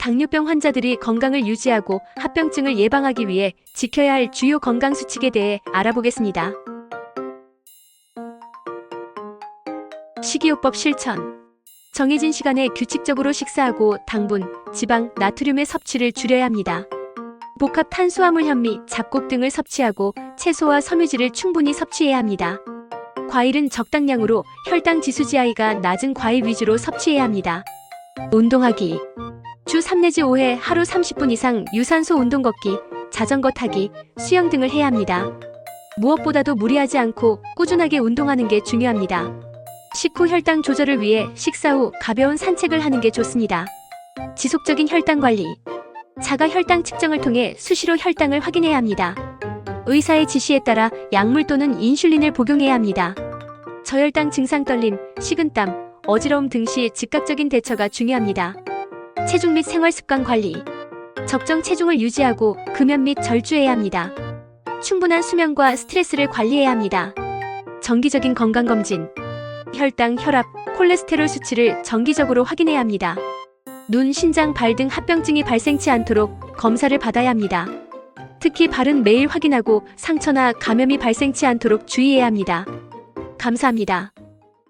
당뇨병 환자들이 건강을 유지하고 합병증을 예방하기 위해 지켜야 할 주요 건강 수칙에 대해 알아보겠습니다. 식이요법 실천. 정해진 시간에 규칙적으로 식사하고 당분, 지방, 나트륨의 섭취를 줄여야 합니다. 복합 탄수화물 현미, 잡곡 등을 섭취하고 채소와 섬유질을 충분히 섭취해야 합니다. 과일은 적당량으로 혈당 지수지I가 낮은 과일 위주로 섭취해야 합니다. 운동하기. 주 3 내지 5회 하루 30분 이상 유산소 운동 걷기, 자전거 타기, 수영 등을 해야 합니다. 무엇보다도 무리하지 않고 꾸준하게 운동하는 게 중요합니다. 식후 혈당 조절을 위해 식사 후 가벼운 산책을 하는 게 좋습니다. 지속적인 혈당 관리. 자가 혈당 측정을 통해 수시로 혈당을 확인해야 합니다. 의사의 지시에 따라 약물 또는 인슐린을 복용해야 합니다. 저혈당 증상 떨림, 식은땀, 어지러움 등 시 즉각적인 대처가 중요합니다. 체중 및 생활 습관 관리. 적정 체중을 유지하고 금연 및 절주해야 합니다. 충분한 수면과 스트레스를 관리해야 합니다. 정기적인 건강 검진. 혈당, 혈압, 콜레스테롤 수치를 정기적으로 확인해야 합니다. 눈, 신장, 발 등 합병증이 발생치 않도록 검사를 받아야 합니다. 특히 발은 매일 확인하고 상처나 감염이 발생치 않도록 주의해야 합니다. 감사합니다.